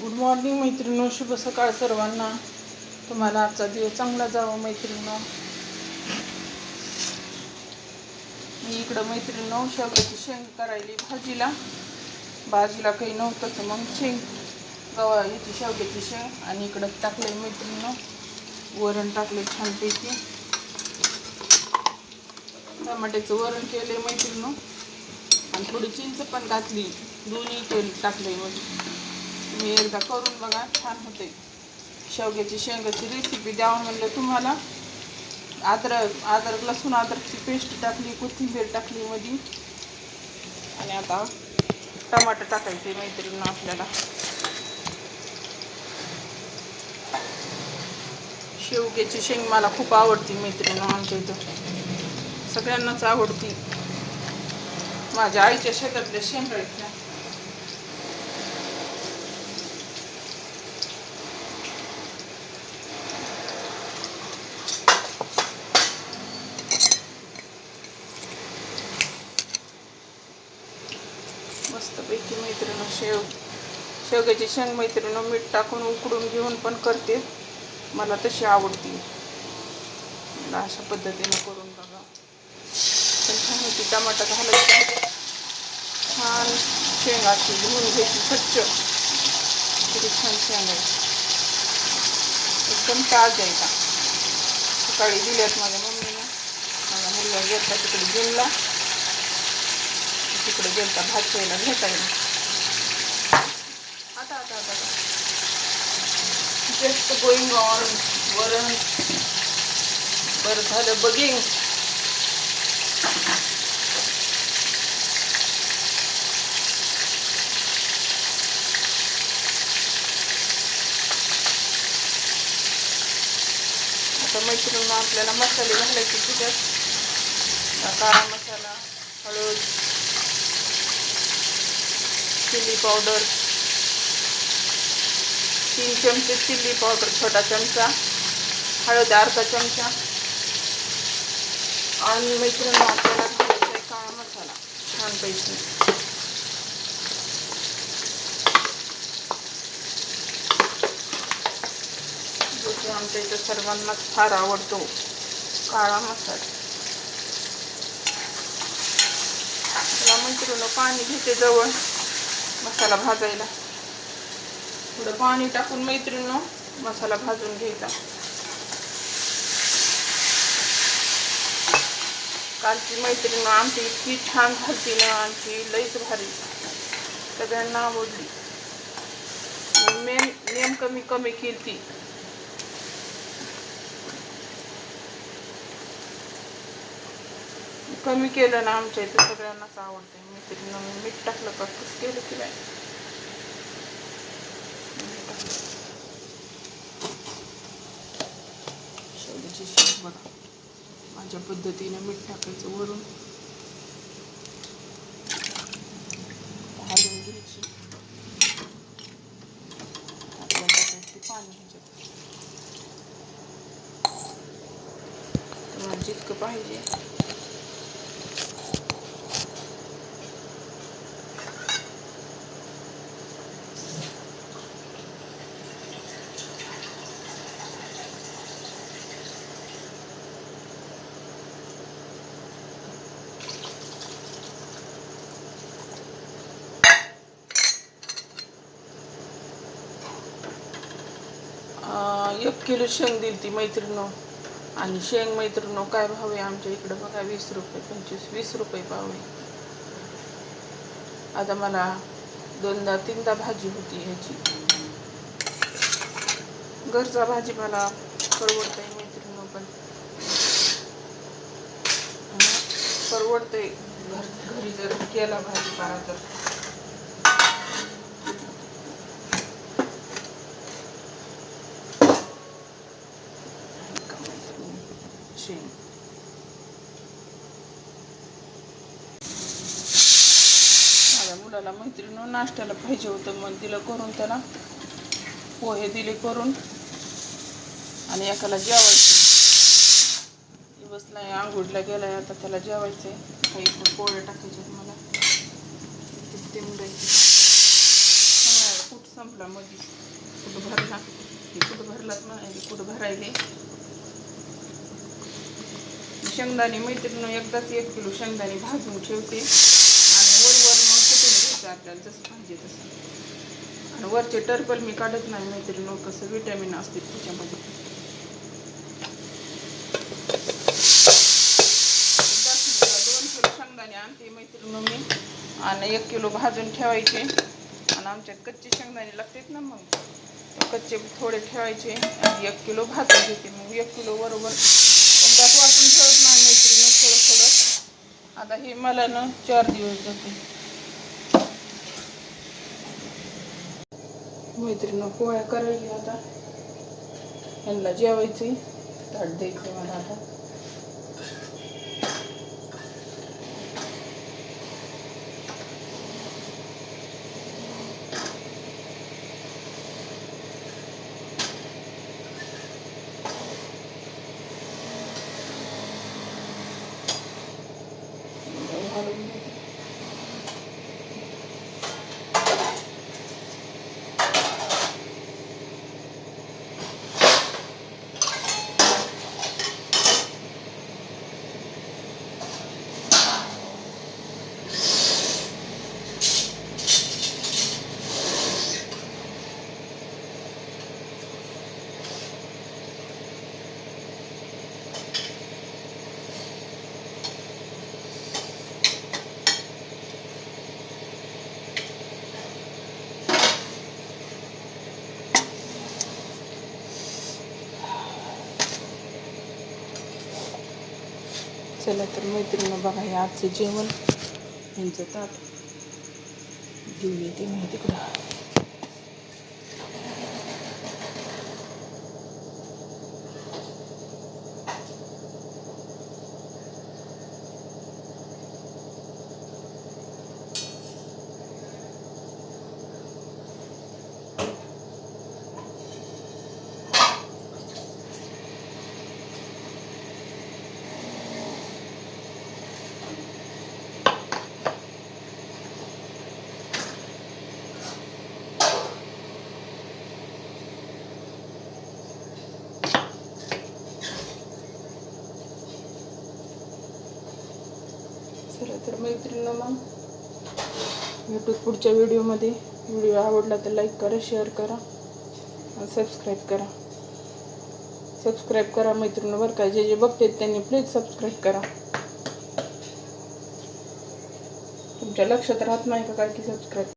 Good morning मैत्रिणीनो. शुभ सकाळ सर्वांना. तुम्हाला आजचा दिवस चांगला जावा मैत्रिणीनो. मी इकडं मैत्रिणीनो शेवग्याची शेंग करायली भाजीला. भाजीला काही नव्हतंच. मग शेंग गवा याची शेवग्याची शेंग आणि इकडं टाकले मैत्रिणीनो. वरण टाकले छानपैकी. टमाट्याचं वरण केले मैत्रिणीनो. आणि थोडी चिंच पण घातली. दोन्ही तेल टाकले म्हणजे तुम्ही एकदा करून बघा छान होते. शेवग्याची शेंगाची रेसिपी द्यावं म्हणलं तुम्हाला. अद्रक अद्रक लसूण अद्रकची पेस्ट टाकली कोथिंबीर टाकली मध्ये आणि आता टमाटर टाकायचे मैत्रिणीनं आपल्याला. शेवग्याची शेंग मला खूप आवडती मैत्रिणीनं आमच्या इथं. सगळ्यांनाच आवडती. माझ्या आईच्या शेतातल्या शेंगा मैत्रिणी शेव शेवग्याची शेंग मैत्रिणी मीठ टाकून उकडून घेऊन पण करते. मला तशी आवडती. मला अशा पद्धतीने करून बघा. पण छान होती टमाटा घालायचा. छान शेंगाची धुवून घ्यायची स्वच्छ. किती छान शेंगा आहे एकदम ताज आहे का? सकाळी दिल्यात माझ्या मम्मीने. माझा मुलगा गेलता तिकडे जिमला. तिकडे गेलता भात प्यायला भेटायला येईल आता आता जस्ट गोईंग ऑन वरण बरं झालं बघिंग आता मैत्रिणींना आपल्याला मसाले घालायचे त्याच्यात काळा मसाला हळद चिली पावडर तीन चमचे चिल्ली पावडर छोटा चमचा हळद अर्धा चमचा. आणि मैत्रिणी आपल्याला घालायचा आहे काळा मसाला. छानपैकी जो की आमच्या इथं सर्वांनाच फार आवडतो काळा मसाला. त्याला मैत्रिणी पाणी घेते जवळ. मसाला भाजायला. थोडं पाणी टाकून मैत्रिणीनं मसाला भाजून घ्यायचा. कालची मैत्रीण आमची इतकी छान झालती ना आमची लईच भारी. सगळ्यांना आवडली. मेन नेम कमी कमी केली कमी केलं ना आमच्या इथे सगळ्यांनाच आवडते मैत्रिणीनं मीठ टाकलं का? कसं केलं की नाही शेवटीची शेंग बघा. माझ्या पद्धतीने मीठ टाकायचं वरून. हलवून घ्यायची. आपल्याला टाकायचे पाणी ह्याच्यात. जितकं पाहिजे. एक किलो शेंग दिली ती मैत्रिणं आणि शेंग मैत्रिणो काय भाव आहे आमच्या इकडं बघा वीस रुपये पंचवीस वीस रुपये भाव आहे. आता मला दोनदा तीनदा भाजी होती ह्याची. घरचा भाजीपाला परवडतंय मैत्रिणो पण. परवडतंय. घर घरी जर केला भाजीपाला तर. शेंग माझ्या मुलाला मैत्रिणी नाश्त्याला पाहिजे होतं मग दिलं करून त्याला. पोहे दिले करून. आणि एकाला जेवायचे. दिवस नाही आंघोळला गेलाय आता त्याला जेवायचे काही पण पोळे टाकायचे मला. ते मुलायचे कुठं संपला मधीच कुठं भरला? कुठं भरलाच नाही कुठं भरायले? शेंगदाणे मैत्रिणीनं एकदाच एक किलो शेंगदाणे भाजून ठेवते. आणि वरवर मग कुठून घ्यायचं आपल्याला जसं पाहिजे तसं. आणि वरचे टर्पल मी काढत नाही मैत्रिणीनं कसं विटॅमिन असते त्याच्यामध्ये. दोन किलो शेंगदाणे आणते मैत्रिणी मी आणि एक किलो भाजून ठेवायचे. आणि आमच्यात कच्चे शेंगदाणे लागतात ना मग. कच्चे थोडे ठेवायचे. आणि एक किलो भाजून घेते. मग एक किलो बरोबर एकदाच वाटून ठेवत नाही मैत्रिणी थोडं थोडं आता हे मला ना चार दिवस जाते. मैत्रिणी पोळ्या करायची आता. यांना जेवायची ताट द्यायचं मला आता. चला तर मैत्रिणी बघा हे आजचं जेवण. यांचं ताट. घेऊन येते मी तिकडं. चला मैत्रिणी मग. भेटू पुढच्या व्हिडिओमध्ये. व्हिडिओ आवडला तर लाईक करा शेअर करा आणि सबस्क्राईब करा. सबस्क्राईब करा मैत्रिणी बरं का. जे जे बघतात त्यांनी प्लीज सबस्क्राईब करा. तुमच्या लक्षात राहत नाही का काय की सबस्क्राईब